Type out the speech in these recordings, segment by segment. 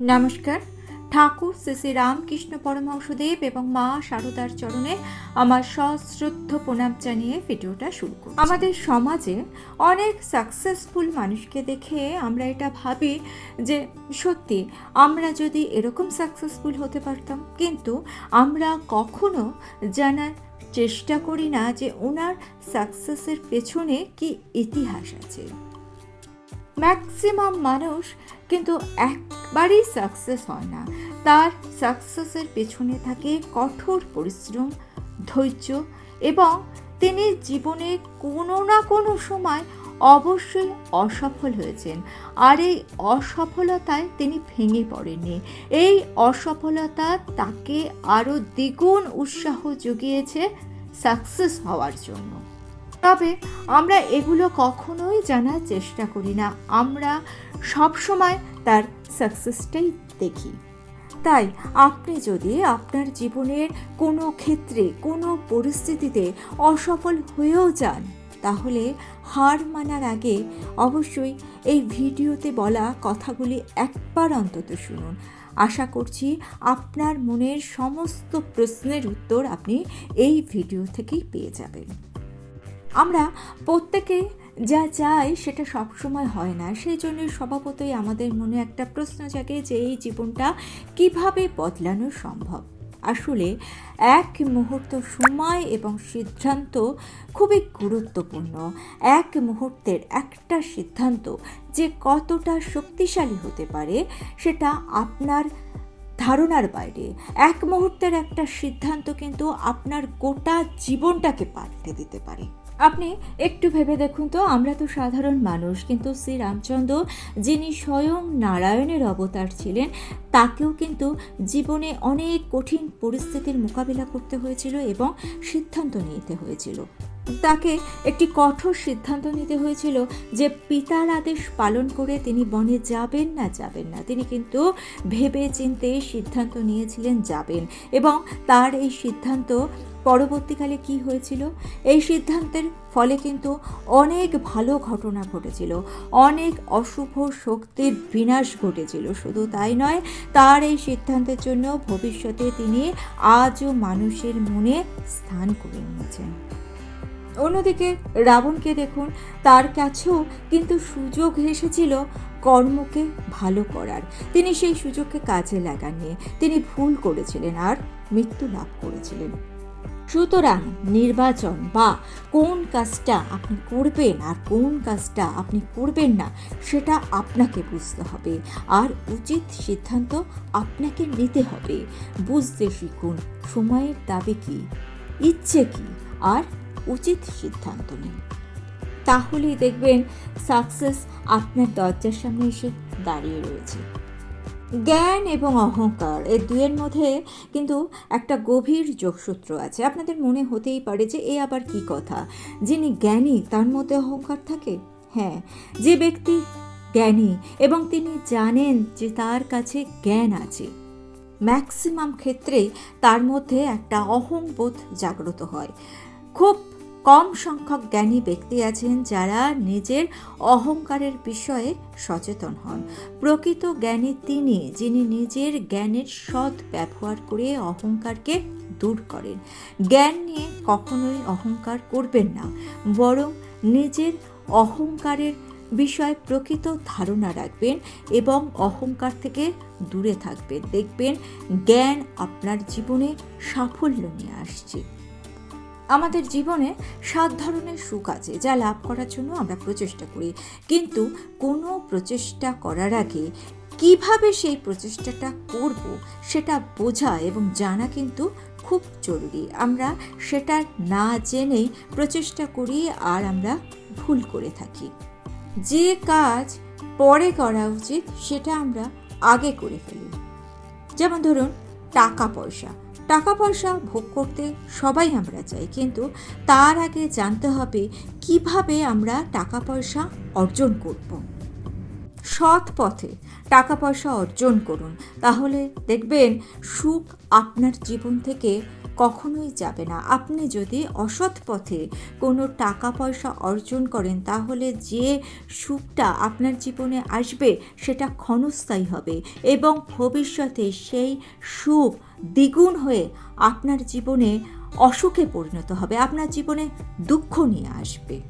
নমস্কার। ঠাকুর শ্রী শ্রী রামকৃষ্ণ পরমহংসদেব এবং মা সারদার চরণে আমার সশ্রদ্ধ প্রণাম জানিয়ে ভিডিওটা শুরু করি আমাদের সমাজে অনেক সাকসেসফুল মানুষকে দেখে আমরা এটা ভাবি যে, সত্যি আমরা যদি এরকম সাকসেসফুল হতে পারতাম, কিন্তু আমরা কখনো জানার চেষ্টা করি না যে ওনার সাকসেসের পেছনে কি ইতিহাস আছে। ম্যাক্সিমাম মানুষ কিন্তু একবারই সাকসেস হয় না। তার সাকসেসের পেছনে থাকে কঠোর পরিশ্রম, ধৈর্য এবং তিনি জীবনে কোনো না কোনো সময় অবশ্যই অসফল হয়েছেন। আর এই অসফলতায় তিনি ভেঙে পড়েননি। এই অসফলতা তাকে আরও দ্বিগুণ উৎসাহ জুগিয়েছে সাকসেস হওয়ার জন্য। তবে আমরা এগুলো কখনোই জানার চেষ্টা করি না। আমরা সব সময় তার সাকসেসটাই দেখি। তাই আপনি যদি আপনার জীবনের কোনো ক্ষেত্রে, কোনো পরিস্থিতিতে অসফল হয়েও যান, তাহলে হার মানার আগে অবশ্যই এই ভিডিওতে বলা কথাগুলি একবার অন্তত শুনুন। আশা করছি আপনার মনের সমস্ত প্রশ্নের উত্তর আপনি এই ভিডিও থেকেই পেয়ে যাবেন। আমরা প্রত্যেকে যা চাই সেটা সবসময় হয় না। সেই জন্য স্বভাবতই আমাদের মনে একটা প্রশ্ন জাগে যে এই জীবনটা কীভাবে বদলানো সম্ভব? আসলে এক মুহূর্ত সময় এবং সিদ্ধান্ত খুবই গুরুত্বপূর্ণ। এক মুহূর্তের একটা সিদ্ধান্ত যে কতটা শক্তিশালী হতে পারে সেটা আপনার ধারণার বাইরে। এক মুহূর্তের একটা সিদ্ধান্ত কিন্তু আপনার গোটা জীবনটাকে পাল্টে দিতে পারে। আপনি একটু ভেবে দেখুন তো, আমরা তো সাধারণ মানুষ, কিন্তু শ্রী রামচন্দ্র যিনি স্বয়ং নারায়ণের অবতার ছিলেন, তাকেও কিন্তু জীবনে অনেক কঠিন পরিস্থিতির মোকাবিলা করতে হয়েছিল এবং সিদ্ধান্ত নিতে হয়েছিল। তাকে একটি কঠোর সিদ্ধান্ত নিতে হয়েছিল যে পিতার আদেশ পালন করে তিনি বনে যাবেন না যাবেন না। তিনি কিন্তু ভেবে চিনতে সিদ্ধান্ত নিয়েছিলেন যাবেন এবং তার এই সিদ্ধান্ত পরবর্তীকালে কি হয়েছিল? এই সিদ্ধান্তের ফলে কিন্তু অনেক ভালো ঘটনা ঘটেছিল। অনেক অশুভ শক্তির বিনাশ ঘটেছিল। শুধু তাই নয়, তার এই সিদ্ধান্তের জন্য ভবিষ্যতে তিনি আজও মানুষের মনে স্থান করে নিয়েছেন অন্যদিকে রাবণকে দেখুন, তার কাছেও কিন্তু সুযোগ এসেছিল কর্মকে ভালো করার। তিনি সেই সুযোগকে কাজে লাগাননি। তিনি ভুল করেছিলেন আর মৃত্যু লাভ করেছিলেন। সুতরাং নির্বাচন বা কোন কাজটা আপনি করবেন আর কোন কাজটা আপনি করবেন না, সেটা আপনাকে বুঝতে হবে। আর উচিত সিদ্ধান্ত আপনাকে নিতে হবে। বুঝতে শিখুন, সময়ের দাবি কী, ইচ্ছে কী, আর উচিত সিদ্ধান্ত নিন। তাহলেই দেখবেন সাকসেস আপনার দরজার সামনে এসে দাঁড়িয়ে রয়েছে। জ্ঞান এবং অহংকার, এই দুয়ের মধ্যে কিন্তু একটা গভীর যোগসূত্র আছে। আপনাদের মনে হতেই পারে যে এ আবার কি কথা? যিনি জ্ঞানী, তার মধ্যে অহংকার থাকে? হ্যাঁ যে ব্যক্তি জ্ঞানী এবং তিনি জানেন যে তার কাছে জ্ঞান আছে, ম্যাক্সিমাম ক্ষেত্রে তার মধ্যে একটা অহংবোধ জাগ্রত হয়। খুব কম সংখ্যক জ্ঞানী ব্যক্তি আছেন যারা নিজের অহংকারের বিষয়ে সচেতন হন। প্রকৃত জ্ঞানী তিনি, যিনি নিজের জ্ঞানের সৎ ব্যবহার করে অহংকারকে দূর করেন। জ্ঞান নিয়ে কখনোই অহংকার করবেন না, বরং নিজের অহংকারের বিষয়ে প্রকৃত ধারণা রাখবেন এবং অহংকার থেকে দূরে থাকবেন। দেখবেন জ্ঞান আপনার জীবনে সাফল্য নিয়ে আসছে। আমাদের জীবনে সাত ধরনের সুখ আছে যা লাভ করার জন্য আমরা প্রচেষ্টা করি। কিন্তু কোনো প্রচেষ্টা করার আগে কীভাবে সেই প্রচেষ্টাটা করব সেটা বোঝা এবং জানা কিন্তু খুব জরুরি। আমরা সেটা না জেনেই প্রচেষ্টা করি আর আমরা ভুল করে থাকি। যে কাজ পরে করা উচিত সেটা আমরা আগে করে ফেলি। যেমন ধরুন টাকা পয়সা। টাকা পয়সা ভোগ করতে সবাই আমরা চাই, কিন্তু তার আগে জানতে হবে কীভাবে আমরা টাকা পয়সা অর্জন করব। সৎ পথে টাকা পয়সা অর্জন করুন। তাহলে দেখবেন সুখ আপনার জীবন থেকে কখনোই যাবে না। আপনি যদি অসৎ পথে কোনো টাকা পয়সা অর্জন করেন, তাহলে যে সুখটা আপনার জীবনে আসবে, সেটা ক্ষণস্থায়ী হবে এবং ভবিষ্যতে সেই সুখ দ্বিগুণ হয়ে আপনার জীবনে অসুখে পরিণত হবে, আপনার জীবনে দুঃখ নিয়ে আসবে।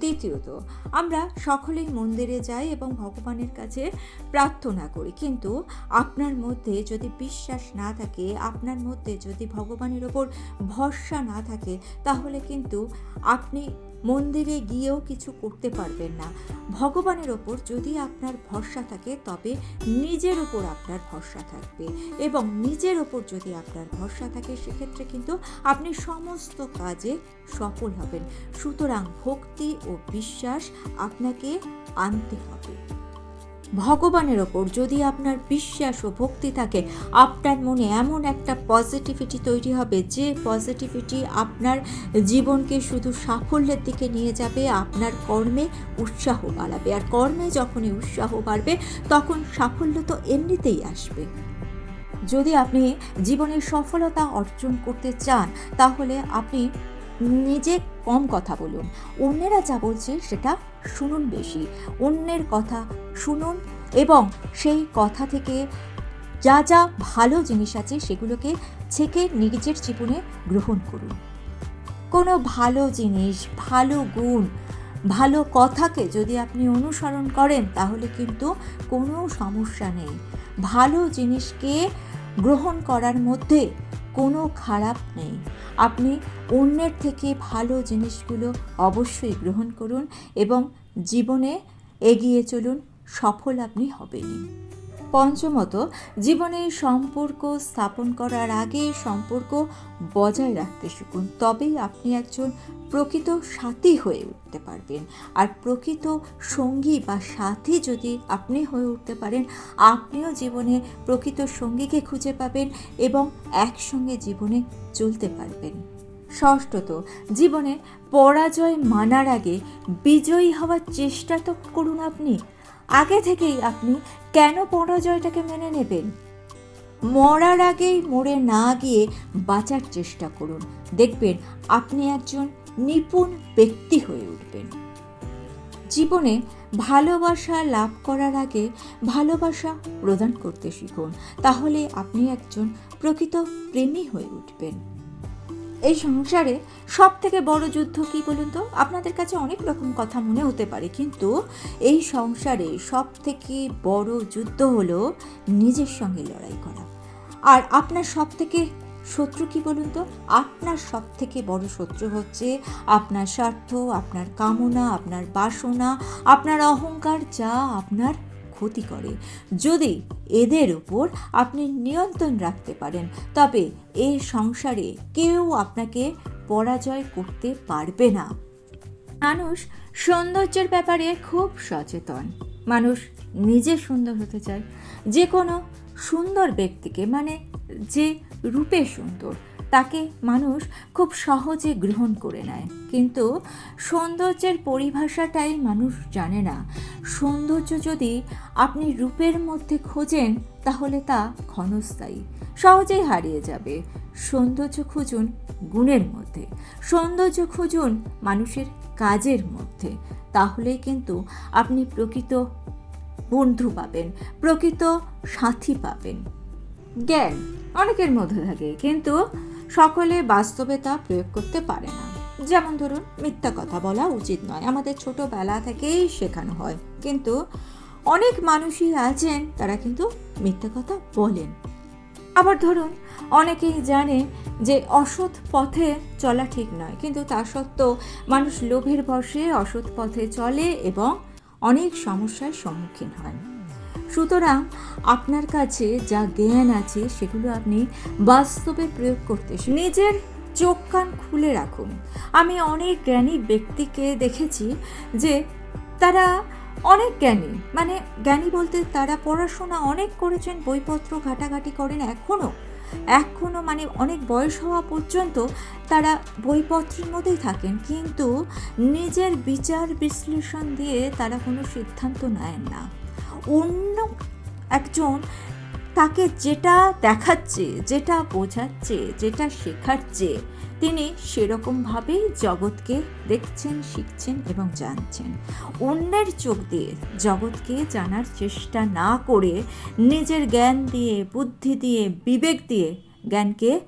দ্বিতীয়ত, আমরা সকলেই মন্দিরে যাই এবং ভগবানের কাছে প্রার্থনা করি, কিন্তু আপনার মধ্যে যদি বিশ্বাস না থাকে, আপনার মধ্যে যদি ভগবানের ওপর ভরসা না থাকে, তাহলে কিন্তু আপনি মন্দিরে গিয়েও কিছু করতে পারবেন না। ভগবানের ওপর যদি আপনার ভরসা থাকে, তবে নিজের ওপর আপনার ভরসা থাকবে। এবং নিজের ওপর যদি আপনার ভরসা থাকে, সেক্ষেত্রে কিন্তু আপনি সমস্ত কাজে সফল হবেন। সুতরাং ভক্তি ও বিশ্বাস আপনাকে আনতে হবে। ভগবানের ওপর যদি আপনার বিশ্বাস ও ভক্তি থাকে, আপনার মনে এমন একটা পজিটিভিটি তৈরি হবে যে পজিটিভিটি আপনার জীবনকে শুধু সাফল্যের দিকে নিয়ে যাবে, আপনার কর্মে উৎসাহ বাড়াবে। আর কর্মে যখনই উৎসাহ বাড়বে, তখন সাফল্য তো এমনিতেই আসবে। যদি আপনি জীবনে সফলতা অর্জন করতে চান, তাহলে আপনি নিজে কম কথা বলুন। অন্যেরা যা বলছে সেটা শুনুন বেশি। অন্যের কথা শুনুন এবং সেই কথা থেকে যা যা ভালো জিনিস আছে সেগুলোকে ছেকে নিজের জীবনে গ্রহণ করুন। কোনো ভালো জিনিস, ভালো গুণ, ভালো কথাকে যদি আপনি অনুসরণ করেন তাহলে কিন্তু কোনো সমস্যা নেই। ভালো জিনিসকে গ্রহণ করার মধ্যে কোনো খারাপ নেই। আপনি অন্যের থেকে ভালো জিনিসগুলো অবশ্যই গ্রহণ করুন এবং জীবনে এগিয়ে চলুন, সফল আপনি হবেনই। পঞ্চমত, জীবনে সম্পর্ক স্থাপন করার আগে সম্পর্ক বজায় রাখতে শিখুন। তবেই আপনি একজন প্রকৃত সাথী হয়ে উঠতে পারবেন। আর প্রকৃত সঙ্গী বা সাথী যদি আপনি হয়ে উঠতে পারেন, আপনিও জীবনে প্রকৃত সঙ্গীকে খুঁজে পাবেন এবং একসঙ্গে জীবনে চলতে পারবেন। ষষ্ঠত, জীবনে পরাজয় মানার আগে বিজয়ী হওয়ার চেষ্টা তো করুন আপনি। আগে থেকেই আপনি কেন পরাজয়টাকে মেনে নেবেন? মরার আগেই মরে না গিয়ে বাঁচার চেষ্টা করুন। দেখবেন আপনি একজন নিপুণ ব্যক্তি হয়ে উঠবেন। জীবনে ভালোবাসা লাভ করার আগে ভালোবাসা প্রদান করতে শিখুন। তাহলে আপনি একজন প্রকৃত প্রেমী হয়ে উঠবেন। এই সংসারে সব থেকে বড় যুদ্ধ কি বলুন তো? আপনাদের কাছে অনেক রকম কথা মনে হতে পারে, কিন্তু এই সংসারে সব থেকে বড় যুদ্ধ হলো নিজের সঙ্গে লড়াই করা। আর আপনার সব থেকে শত্রু কি বলুন তো? আপনার সব থেকে বড় শত্রু হচ্ছে আপনার স্বার্থ, আপনার কামনা, আপনার বাসনা, আপনার অহংকার, যা আপনার ক্ষতি করে। যদি এদের উপর আপনি নিয়ন্ত্রণ রাখতে পারেন, তবে এই সংসারে কেউ আপনাকে পরাজয় করতে পারবে না। মানুষ সৌন্দর্যের ব্যাপারে খুব সচেতন। মানুষ নিজে সুন্দর হতে চায়। যে কোনো সুন্দর ব্যক্তিকে মানে যে রূপে সুন্দর তাকে মানুষ খুব সহজে গ্রহণ করে নেয়। কিন্তু সৌন্দর্যের পরিভাষাটাই মানুষ জানে না। সৌন্দর্য যদি আপনি রূপের মধ্যে খোঁজেন, তাহলে তা ক্ষণস্থায়ী, সহজেই হারিয়ে যাবে। সৌন্দর্য খুঁজুন গুণের মধ্যে, সৌন্দর্য খুঁজুন মানুষের কাজের মধ্যে। তাহলেই কিন্তু আপনি প্রকৃত বন্ধু পাবেন, প্রকৃত সাথী পাবেন। জ্ঞান অনেকের মধ্যে থাকে, কিন্তু সকলে বাস্তবে তা প্রয়োগ করতে পারে না। যেমন ধরুন, মিথ্যা কথা বলা উচিত নয়। আমাদের ছোটবেলা থেকেই শেখানো হয়। কিন্তু অনেক মানুষই আছেন, তারা কিন্তু মিথ্যা কথা বলেন। আবার ধরুন, অনেকেই জানে যে অসৎ পথে চলা ঠিক নয়। কিন্তু তা সত্ত্বেও মানুষ লোভের বশে অসৎ পথে চলে এবং অনেক সমস্যার সম্মুখীন হয়। সুতরাং আপনার কাছে যা জ্ঞান আছে, সেগুলো আপনি বাস্তবে প্রয়োগ করতে নিজের চোখ কান খুলে রাখুন। আমি অনেক জ্ঞানী ব্যক্তিকে দেখেছি যে তারা অনেক জ্ঞানী মানে জ্ঞানী বলতে তারা পড়াশোনা অনেক করেছেন, বইপত্র ঘাটাঘাটি করেন এখনও। এখনও মানে অনেক বয়স হওয়া পর্যন্ত তারা বইপত্রের মধ্যেই থাকেন। কিন্তু নিজের বিচার বিশ্লেষণ দিয়ে তারা কোনো সিদ্ধান্ত নেয় না। অন্য একজন তাকে যেটা দেখাচ্ছে, যেটা বোঝাচ্ছে, যেটা শেখাচ্ছে তিনি সেরকমভাবেই জগৎকে দেখছেন, শিখছেন এবং জানছেন। অন্যের চোখ দিয়ে জগৎকে জানার চেষ্টা না করে নিজের জ্ঞান দিয়ে, বুদ্ধি দিয়ে, বিবেক দিয়ে জ্ঞানকে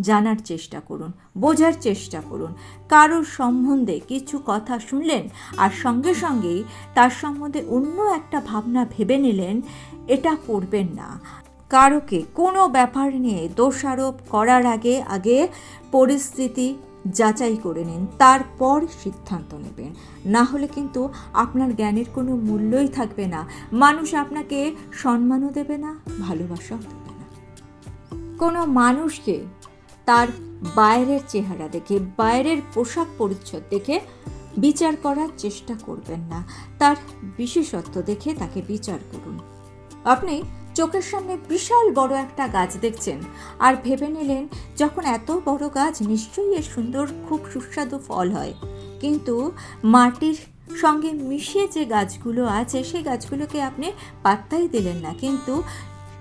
জানার চেষ্টা করুন, বোঝার চেষ্টা করুন। কারোর সম্বন্ধে কিছু কথা শুনলেন আর সঙ্গে সঙ্গেই তার সম্বন্ধে অন্য একটা ভাবনা ভেবে নিলেন, এটা করবেন না। কারোকে কোনো ব্যাপার নিয়ে দোষারোপ করার আগে আগে পরিস্থিতি যাচাই করে নিন, তারপর সিদ্ধান্ত নেবেন। না হলে কিন্তু আপনার জ্ঞানের কোনো মূল্যই থাকবে না। মানুষ আপনাকে সম্মানও দেবে না, ভালোবাসাও দেবে না। কোনো মানুষকে তার বাইরের চেহারা দেখে, বাইরের পোশাক পরিচ্ছদ দেখে বিচার করার চেষ্টা করবেন না। তার বিশেষত্ব দেখে তাকে বিচার করুন। আপনি চোখের সামনে বিশাল বড় একটা গাছ দেখছেন। আর ভেবে নিলেন, যখন এত বড় গাছ নিশ্চয়ই এর সুন্দর, খুব সুস্বাদু ফল হয়। কিন্তু মাটির সঙ্গে মিশিয়ে যে গাছগুলো আছে সেই গাছগুলোকে আপনি পাত্তাই দিলেন না। কিন্তু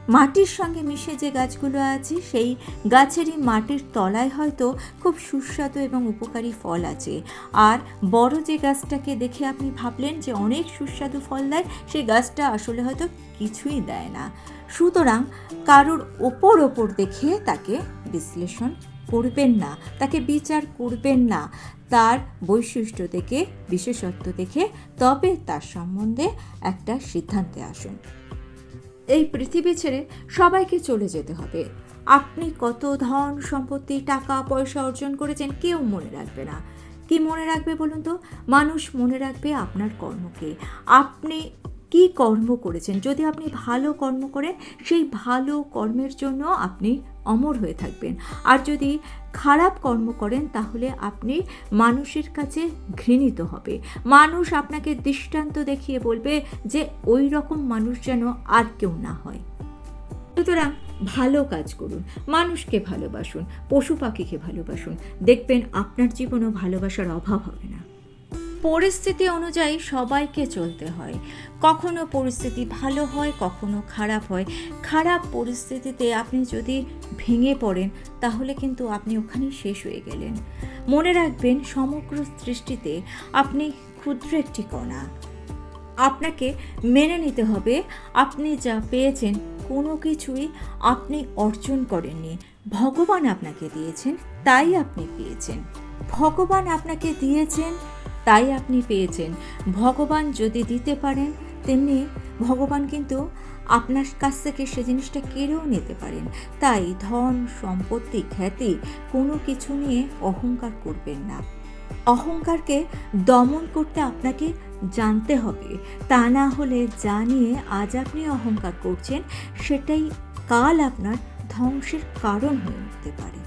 মাটির সঙ্গে মিশে যে গাছগুলো আছে, সেই গাছেরই মাটির তলায় হয়তো খুব সুস্বাদু এবং উপকারী ফল আছে। আর বড় যে গাছটাকে দেখে আপনি ভাবলেন যে অনেক সুস্বাদু ফল দেয় সেই গাছটা আসলে হয়তো কিছুই দেয় না। সুতরাং কারোর ওপর ওপর দেখে তাকে বিশ্লেষণ করবেন না, তাকে বিচার করবেন না। তার বৈশিষ্ট্য দেখে, বিশেষত্ব দেখে, তবে তার সম্বন্ধে একটা সিদ্ধান্তে আসুন। এই পৃথিবী ছেড়ে সবাইকে চলে যেতে হবে। আপনি কত ধন, সম্পত্তি, টাকা, পয়সা অর্জন করেছেন কেউ মনে রাখবে না। কি মনে রাখবে বলুন তো? মানুষ মনে রাখবে আপনার কর্মকে। আপনি কি কর্ম করেছেন? যদি আপনি ভালো কর্ম করেন, সেই ভালো কর্মের জন্য আপনি অমর হয়ে থাকবেন। আর যদি খারাপ কর্ম করেন, তাহলে আপনি মানুষের কাছে ঘৃণিত হবে। মানুষ আপনাকে দৃষ্টান্ত দেখিয়ে বলবে যে, ওই রকম মানুষ যেন আর কেউ না হয়। সুতরাং ভালো কাজ করুন, মানুষকে ভালোবাসুন, পশু পাখিকে ভালোবাসুন। দেখবেন আপনার জীবনও ভালোবাসার অভাব হবে না। পরিস্থিতি অনুযায়ী সবাইকে চলতে হয়। কখনো পরিস্থিতি ভালো হয়, কখনো খারাপ হয়। খারাপ পরিস্থিতিতে আপনি যদি ভেঙে পড়েন, তাহলে কিন্তু আপনি ওখানেই শেষ হয়ে গেলেন। মনে রাখবেন, সমগ্র সৃষ্টিতে আপনি ক্ষুদ্র একটি কণা। আপনাকে মেনে নিতে হবে, আপনি যা পেয়েছেন, কোনো কিছুই আপনি অর্জন করেননি। ভগবান আপনাকে দিয়েছেন, তাই আপনি পেয়েছেন। ভগবান আপনাকে দিয়েছেন তাই আপনি পেয়েছেন। ভগবান যদি দিতে পারেন, তেমনি ভগবান কিন্তু আপনার কাছ থেকে সে জিনিসটা কেড়েও নিতে পারেন। তাই ধন, সম্পত্তি, খ্যাতি কোনো কিছু নিয়ে অহংকার করবেন না। অহংকারকে দমন করতে আপনাকে জানতে হবে। তা না হলে যা নিয়ে আজ আপনি অহংকার করছেন, সেটাই কাল আপনার ধ্বংসের কারণ হয়ে উঠতে পারে।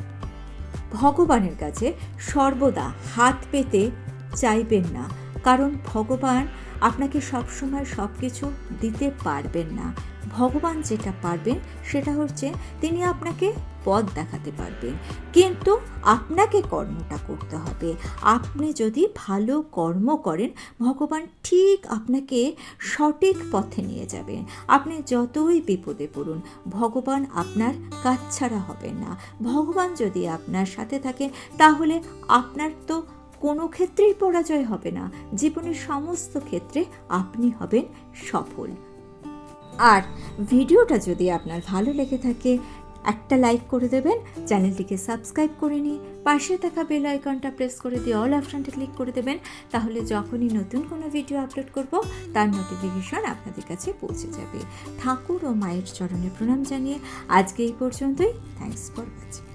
ভগবানের কাছে সর্বদা হাত পেতে চাইবেন না। কারণ ভগবান আপনাকে সবসময় সব কিছু দিতে পারবেন না। ভগবান যেটা পারবেন সেটা হচ্ছে তিনি আপনাকে পথ দেখাতে পারবেন। কিন্তু আপনাকে কর্মটা করতে হবে। আপনি যদি ভালো কর্ম করেন, ভগবান ঠিক আপনাকে সঠিক পথে নিয়ে যাবেন। আপনি যতই বিপদে পড়ুন, ভগবান আপনার কাজ ছাড়া হবেন না। ভগবান যদি আপনার সাথে থাকে, তাহলে আপনার তো কোনো ক্ষেত্রেই পরাজয় হবে না। জীবনের সমস্ত ক্ষেত্রে আপনি হবেন সফল। আর ভিডিওটা যদি আপনার ভালো লেগে থাকে, একটা লাইক করে দেবেন, চ্যানেলটিকে সাবস্ক্রাইব করে নিই পাশে থাকা বেল আইকনটা প্রেস করে দিয়ে অল অপশানটা ক্লিক করে দেবেন, তাহলে যখনই নতুন কোনো ভিডিও আপলোড করব, তার নোটিফিকেশন আপনাদের কাছে পৌঁছে যাবে। ঠাকুর ও মায়ের চরণে প্রণাম জানিয়ে আজকে এই পর্যন্তই। Thanks for watching